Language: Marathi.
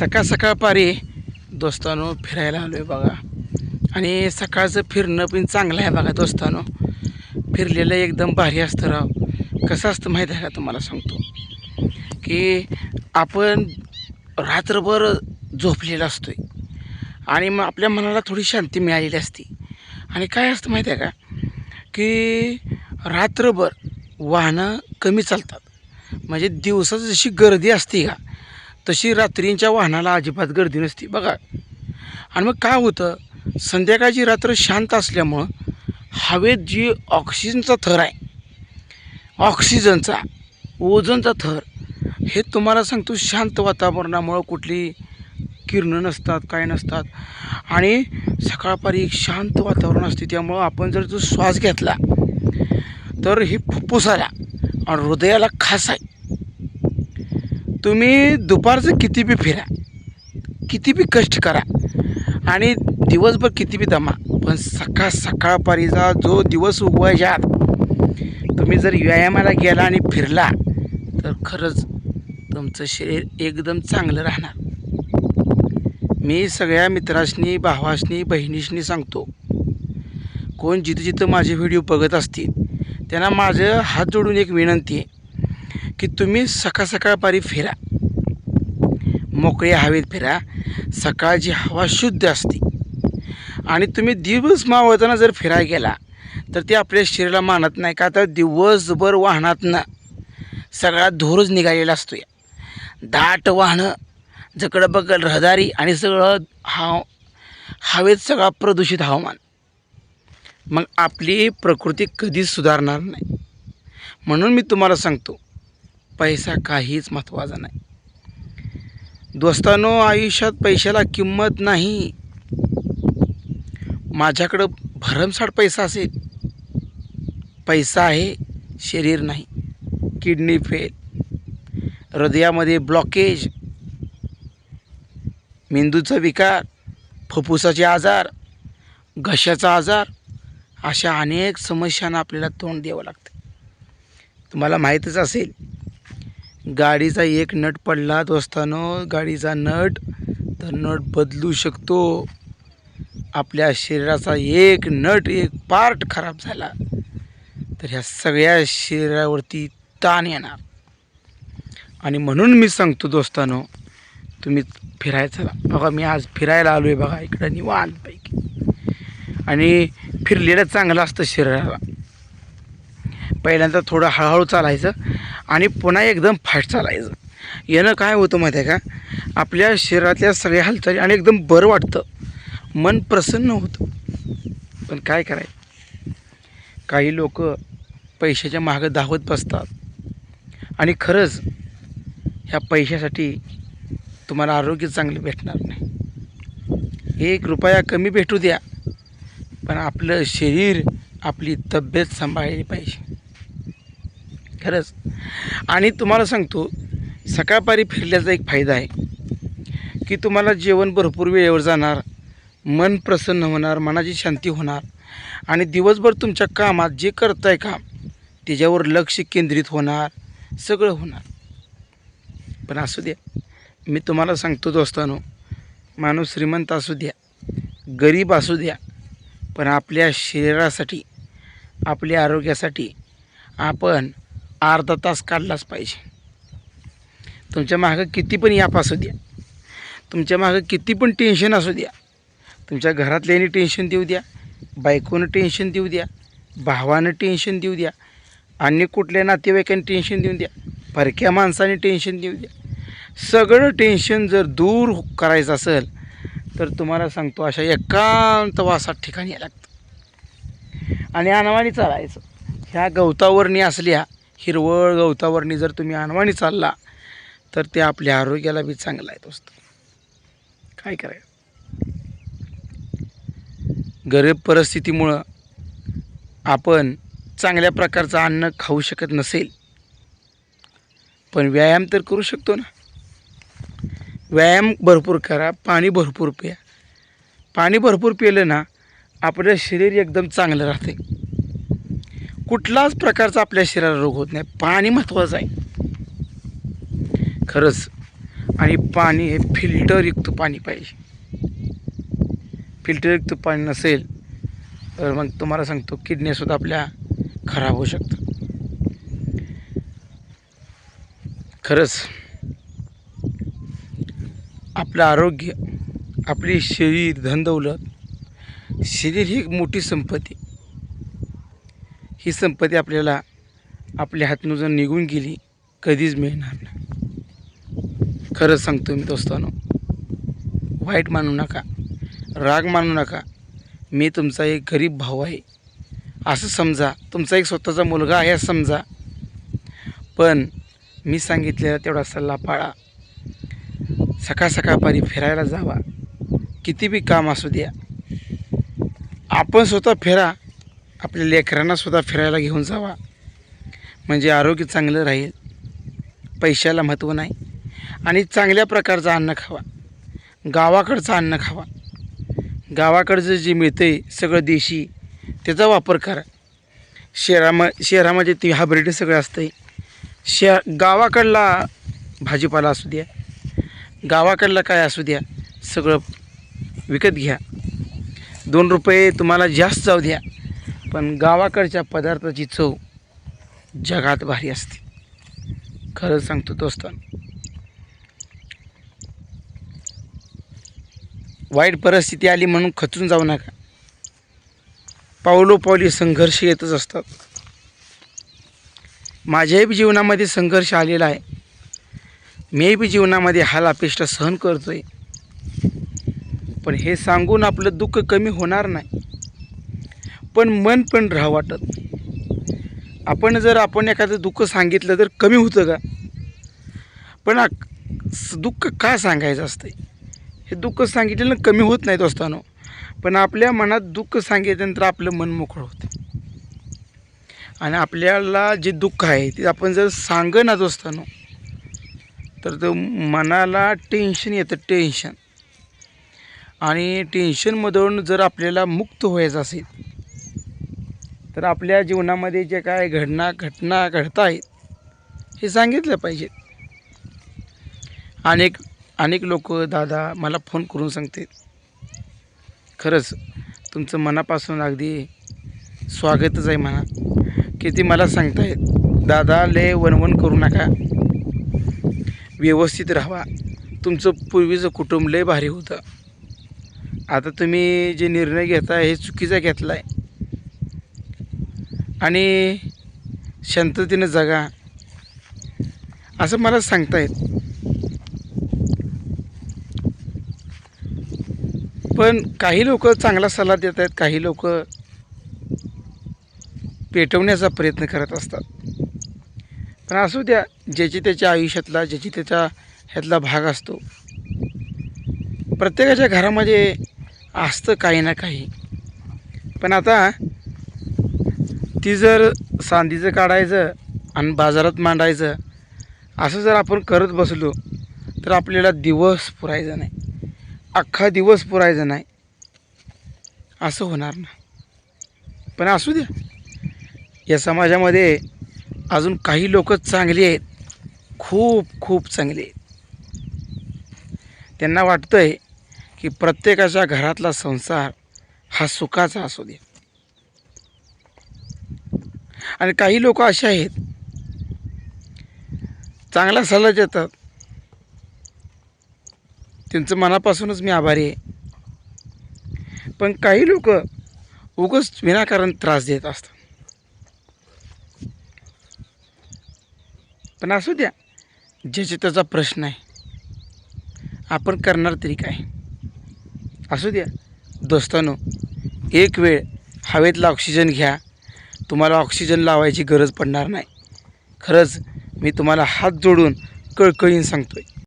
सकाळ सकाळ पारी दोस्तानो फिरायला आलो आहे बघा. आणि सकाळचं फिरणं पण चांगलं आहे बघा दोस्तानो. फिरलेलं एकदम भारी असतं राव. कसं असतं माहीत आहे का तुम्हाला सांगतो. की आपण रात्रभर झोपलेला असतोय. आणि मग आपल्या मनाला थोडी शांती मिळालेली असते. आणि काय असतं माहीत आहे का? की रात्रभर वाहनं कमी चालतात. म्हणजे दिवसाची जशी गर्दी असते का तशी रात्रींच्या वाहनाला अजिबात गर्दी नसती. बघा. आणि मग काय होतं? संध्याकाळची रात्र शांत असल्यामुळं हवेत जी ऑक्सिजनचा थर आहे ऑक्सिजनचा ओझनचा थर हे तुम्हाला सांगतो शांत वातावरणामुळं कुठली किरणं नसतात काय नसतात. आणि सकाळपारी एक शांत वातावरण असते त्यामुळं आपण जर तो श्वास घेतला तर ही फुफ्फुसाला आणि हृदयाला खास आहे. तुम्ही दुपारचं किती बी फिरा किती बी कष्ट करा आणि दिवसभर किती बी दमा पण सकाळ सकाळपारीचा जो दिवस उगवायच्यात तुम्ही जर व्यायामाला गेला आणि फिरला तर खरंच तुमचं शरीर एकदम चांगलं राहणार. मी सगळ्या मित्रांनी भावासनी बहिणीसनी सांगतो कोण जिथं जिथं माझे व्हिडिओ बघत असतील त्यांना माझं हात जोडून एक विनंती आहे. की तुम्ही सकाळ सकाळपारी फिरा. मोकळ्या हवेत फिरा. सकाळची हवा शुद्ध असते. आणि तुम्ही दिवस मावळताना जर फिरायला गेला तर ते आपल्या शरीराला मानत नाही का? तर दिवसभर वाहनातनं सगळा धूरच निघालेला असतो या. दाट वाहनं जकडं बघल रहदारी आणि सगळं हा हवेत सगळा प्रदूषित हवामान. मग आपली प्रकृती कधीच सुधारणार नाही. म्हणून मी तुम्हाला सांगतो पैसा काहीच महत्त्वाचा नाही. दोस्तानो आयुष्यात पैशाला किंमत नाही. माझ्याकडं भरमसाठ पैसा असेल. पैसा आहे शरीर नाही. Kidney fail. हृदयामध्ये ब्लॉकेज मेंदूचा विकार फुफ्फुसाचे आजार घशाचा आजार अशा अनेक समस्यांना आपल्याला तोंड द्यावं लागतं. तुम्हाला माहीतच असेल गाडीचा एक नट पडला दोस्तानो गाडीचा नट तर नट बदलू शकतो. आपल्या शरीराचा एक नट एक पार्ट खराब झाला तर ह्या सगळ्या शरीरावरती ताण येणार. आणि म्हणून मी सांगतो दोस्तानो तुम्ही फिरायचं बघा मी आज फिरायला आलो आहे बघा इकडं निवांतपैकी. आणि फिरलेलं चांगलं असतं शरीराला. पहिल्यांदा थोडं हळूहळू चालायचं आणि पुन्हा एकदम फास्ट चालायचं. यानं काय होतं माहिती आहे का? आपल्या शरीरातल्या सगळ्या हालचाली आणि एकदम बरं वाटतं. मन प्रसन्न होतं. पण काय करायचं? काही लोक पैशाच्या मागं धावत बसतात. आणि खरंच ह्या पैशासाठी तुम्हाला आरोग्य चांगलं भेटणार नाही. एक रुपया कमी भेटू द्या पण आपलं शरीर आपली तब्येत सांभाळली पाहिजे. खरंच. आणि तुम्हाला सांगतो सकाळपारी फिरल्याचा एक फायदा आहे की तुम्हाला जेवण भरपूर वेळेवर जाणार मन प्रसन्न होणार मनाची शांती होणार आणि दिवसभर तुमच्या कामात जे करताय काम त्याच्यावर लक्ष केंद्रित होणार सगळं होणार. पण असू द्या मी तुम्हाला सांगतो दोस्तानो माणूस श्रीमंत असू द्या गरीब असू द्या पण आपल्या शरीरासाठी आपल्या आरोग्यासाठी आपण अर्धा तास काढलाच पाहिजे. तुमच्या मागं किती पण याप असू द्या. तुमच्या मागं किती पण टेन्शन असू द्या. तुमच्या घरातल्यानी टेन्शन देऊ द्या बायकोनं टेन्शन देऊ द्या भावानं टेन्शन देऊ द्या अन्य कुठल्या नातेवाईकांनी टेन्शन देऊ द्या परक्या माणसाने टेन्शन देऊ द्या. सगळं टेन्शन जर दूर करायचं असेल तर तुम्हाला सांगतो अशा एकांत वासात ठिकाणी यायला लागतं. आणि अनवाणी चालायचं. ह्या गवतावरणी असल्या हिरवळ गवतावरणी जर तुम्ही अनवाणी चालला तर ते आपल्या आरोग्याला बी चांगलं आहे दोस्त. काय करायचं? गरीब परिस्थितीमुळं आपण चांगल्या प्रकारचं अन्न खाऊ शकत नसेल पण व्यायाम तर करू शकतो ना. व्यायाम भरपूर करा पाणी भरपूर प्या. पाणी भरपूर पिलं ना आपलं शरीर एकदम चांगलं राहते. कुठलाच प्रकारचा आपल्या शरीराला रोग होत नाही. पाणी महत्त्वाचं आहे. खरंच. आणि पाणी हे फिल्टरयुक्त पाणी पाहिजे. फिल्टरयुक्त पाणी नसेल तर मग तुम्हाला सांगतो किडनीसुद्धा आपल्या खराब होऊ शकतं खरंच. आपलं आरोग्य आपली शरीर धनदौलत शरीर ही एक मोठी संपत्ती. ही संपत्ती आपल्याला आपल्या हातून जर निघून गेली कधीच मिळणार नाही. खरंच सांगतो मी दोस्तानो वाईट मानू नका राग मानू नका. मी तुमचा एक गरीब भाऊ आहे. असं समजा तुमचा एक स्वतःचा मुलगा आहे असं समजा. पण मी सांगितलेला तेवढा सल्ला पाळा. सकाळ सकाळपारी फिरायला जावा. किती बी काम असू द्या. आपण स्वतः फिरा. आपल्या लेकरांनासुद्धा फिरायला घेऊन जावा. म्हणजे आरोग्य चांगलं राहील. पैशाला महत्त्व नाही. आणि चांगल्या प्रकारचं अन्न खावा. गावाकडचं अन्न खावा. गावाकडचं जे मिळतं आहे सगळं देशी त्याचा वापर करा. शहराम शहरामध्ये ती हायब्रिड सगळं असतं आहे शह गावाकडला भाजीपाला असू द्या गावाकडला काय असू द्या सगळं विकत घ्या. दोन रुपये तुम्हाला जास्त जाऊ द्या. पण गावाकडच्या पदार्थाची चव जगात भारी असते. खरंच सांगतो दोस्तान. वाईट परिस्थिती आली म्हणून खचून जाऊ नका. पावलोपावली संघर्ष येतच असतात. माझ्याही बी जीवनामध्ये संघर्ष आलेला आहे. मी बी जीवनामध्ये हाल अपेष्टा सहन करतोय. पण हे सांगून आपलं दुःख कमी होणार नाही. पण मन पण राहा वाटत आपण जर आपण एखादं दुःख सांगितलं तर कमी होतं का? पण दुःख का सांगायचं असतं हे दुःख सांगितलेलं कमी होत नाही दोस्तानो पण आपल्या मनात दुःख सांगितल्यानंतर आपलं मन मोकळं होतं. आणि आपल्याला जे दुःख आहे ते आपण जर सांग ना तर तो मनाला टेन्शन येतं टेन्शन आणि टेन्शनमधून जर आपल्याला मुक्त व्हायचं असेल तर आपल्या जीवनामध्ये जे काय घडना घटना घडत आहेत हे सांगितलं पाहिजे. अनेक अनेक लोक दादा मला फोन करून सांगतात. खरंच तुमचं मनापासून अगदी स्वागतच आहे म्हणा. की ती मला सांगतायत दादा लय वनवन करू नका. व्यवस्थित राहा तुमचं पूर्वीचं कुटुंब लय भारी होतं. आता तुम्ही जे निर्णय घेताय हे चुकीचा घेतला आहे आणि शांततेनं जगा. असं मला सांगता येत पण काही लोक चांगला सल्ला देत आहेत काही लोक पेटवण्याचा प्रयत्न करत असतात. पण असू द्या ज्याची त्याच्या आयुष्यातला ज्याची त्याच्या ह्यातला भाग असतो. प्रत्येकाच्या घरामध्ये असतं काही ना काही. पण आता ती जर सांदीचं काढायचं आणि बाजारात मांडायचं असं जर आपण करत बसलो तर आपल्याला दिवस पुरायचा नाही. अख्खा दिवस पुरायचा नाही. असं होणार ना. पण असू द्या या समाजामध्ये अजून काही लोक चांगली आहेत. खूप खूप चांगली आहेत. त्यांना वाटतं आहे की प्रत्येकाच्या घरातला संसार हा सुखाचा असू दे. आणि काही लोक असे आहेत चांगला सल्ला देतात. त्यांचं मनापासूनच मी आभारी आहे. पण काही लोक उगच विनाकारण त्रास देत असतात. पण असू द्या ज्याचे त्याचा प्रश्न आहे आपण करणार तरी काय? असू द्या दोस्तानो एक वेळ हवेतला ऑक्सिजन घ्या. तुम्हाला ऑक्सिजन लावायची गरज पडणार नाही. खरंच मी तुम्हाला हात जोडून कळकळीन सांगतो आहे